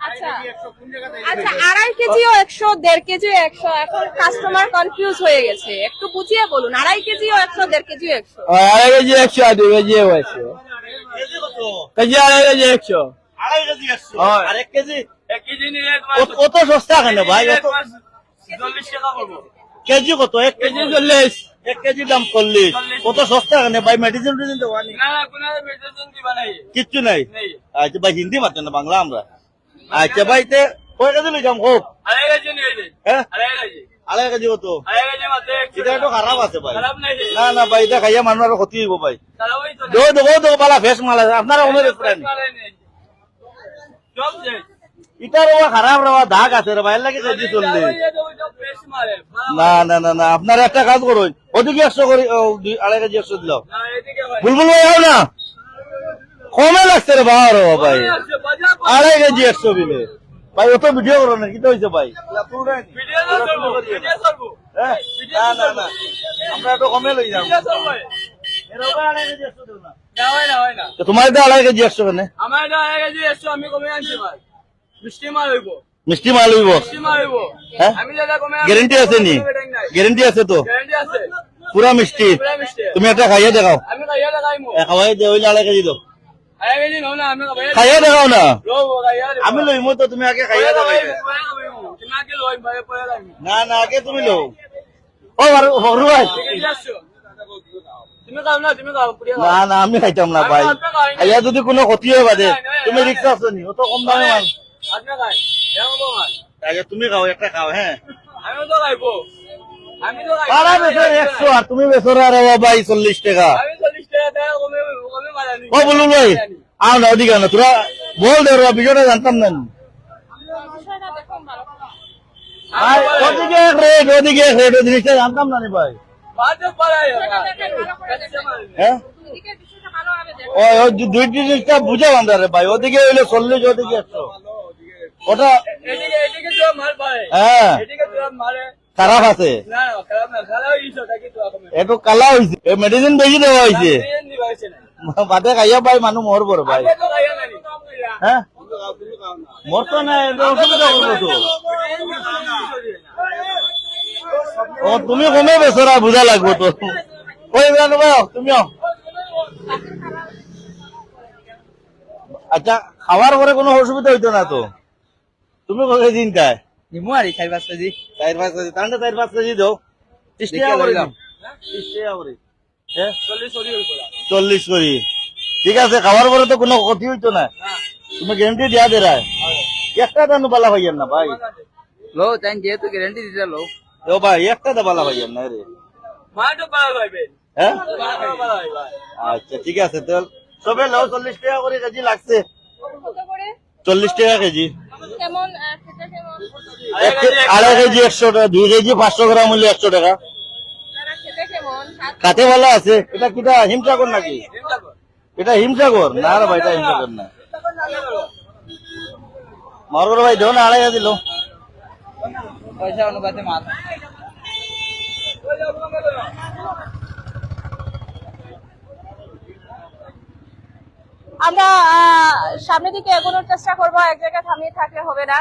আচ্ছা। আচ্ছা আড়াই কেজিও একশো, দেড় কেজিও একশো। এখন কাস্টমার কনফিউজ হয়ে গেছে। একটু বুঝিয়ে বলুন, আড়াই কেজিও একশো, দেড় কেজিও একশো? Ahora কেজি একশো, আর দুই কেজি কেজি আড়াই কেজি একশো। আড়াই কেজি একশো আর এক কেজি? এক কেজি নিলে কত- কত সস্তা কেন ভাই? চল্লিশ টাকা করব। কেজি কত? এক কেজি চল্লিশ। এক কেজি দাম চল্লিশ। কত সস্তা কেন ভাই? মেডিসিন টেডিসিন দেওয়া নেই দিবা কিচ্ছু নাই? আচ্ছা ভাই হিন্দি মারতেন না বাংলা আমরা? আচ্ছা ভাই তে কয় কেজি লই যাম হোক আড়াই কেজি নিয়ে যাই হ্যাঁ? কেজি। আড়াই কত? কেজি এটা একটু খারাপ আছে ভাই। না না ভাই এটা খাইয়া মানুষ আরও ক্ষতি হইব ভাই। খারাপ হইতো না। দো দো দো বালা ফেস মালা আপনারা কোনো রেস্টুরেন্ট শেষ। ইটার ওয়া খারাপ দাগ আছে রে লাগে কেজি মারে। না না না না আপনারা একটা কাজ করুন ওদিকে একশো করে আড়াই কেজি একশো দিল। বুলবুল ভাই না। কমে লাগছে রে বাবা রে ভাই। আড়াই কেজি একশো দিলে। ভাই অত ভিডিও করো না কি হয়েছে ভাই? না। হ্যাঁ? না না না আমরা একটু কমে লই যাম তোমার কেজি একশো কেন? আমার তো কেজি একশো মিষ্টি মাল মিষ্টি মাল হইব? হ্যাঁ? গ্যারেন্টি আছে নি? গ্যারেন্টি আছে পুরা মিষ্টি। তুমি একটা খাইয়ে দেখাও। খাওয়াই দে আড়াই কেজি দাও। খাইয়া দেখাও না? আমি লইম তো তুমি আগে খাইয়া দেখাই না না আগে তুমি লো ও ভাই না। না আমি খাইতাম না ভাই। খাইয়া যদি কোনো ক্ষতি হয় বাদে তুমি রিক্সা আছো নি অত কম দামে মাল। আগে তুমি খাও একটা খাও হ্যাঁ। আমিও তো খাইবো। আমি তো খাইবো। পারা বেচর একশো আর তুমি বেচর আর ভাই চল্লিশ টাকা। আমি চল্লিশ টাকা টাকা কমে কমে মারানি ও বলুন ভাই। আও না ওদিকে না তোরা বল দে বিষয়টা জানতাম না। বিষয়টা দেখুন ভালো করে। আর ওদিকে এক রেট ওদিকে এক রেট ওই জিনিসটা জানতাম না ভাই। দুই জিনিসটা বুঝাও আমরা রে ভাই ওদিকে হইলে চল্লিশ ওদিকে আছে এটো কালা হয়েছে মেডিসিন বেশি দেওয়া হয়েছে বাদে খাইয়া পাই মানুষ মর বড় ভাই হ্যাঁ মরতো না অসুবিধা করব ও তুমি কমে বেচরা বুঝা লাগবো তো। ওই বেড়ানো ভাই তুমি আচ্ছা খাওয়ার পরে কোনো অসুবিধা হইতো না তো? তুমি কত দিন খায় নিমু আরি খাই বাস কেজি। চার পাঁচ কেজি তাহলে চার পাঁচ কেজি দাও ত্রিশ টাকা করে দাম। ত্রিশ টাকা করে চল্লিশ করি ঠিক আছে খাওয়ার পরে তো কোনো ক্ষতি হইতো না। তুমি গ্যারান্টি দিয়া দে রায় একটা দানু বালা ভাইয়ের না ভাই। লো তাই যেহেতু গ্যারান্টি দিতে লো। ও ভাই একটা দা বালা ভাইয়ের না রে। মা তো পারা যাইবে হ্যাঁ? আচ্ছা ঠিক আছে তো সবে লাও চল্লিশ টাকা করে কেজি লাগছে। চল্লিশ টাকা কেজি। আড়াই কেজি একশো টাকা দুই কেজি পাঁচশো গ্রাম হলে একশো টাকা। কাতে ভালো আছে। এটা কিটা হিমসাগর নাকি? এটা হিমসাগর? না রে ভাই এটা হিমসাগর না। মারগর ভাই দেও না আড়াই কেজি লো। পয়সা অনুপাতে মাল আমরা সামনের দিকে এগোনোর চেষ্টা করব। এক জায়গায় থামিয়ে থাকলে হবে না।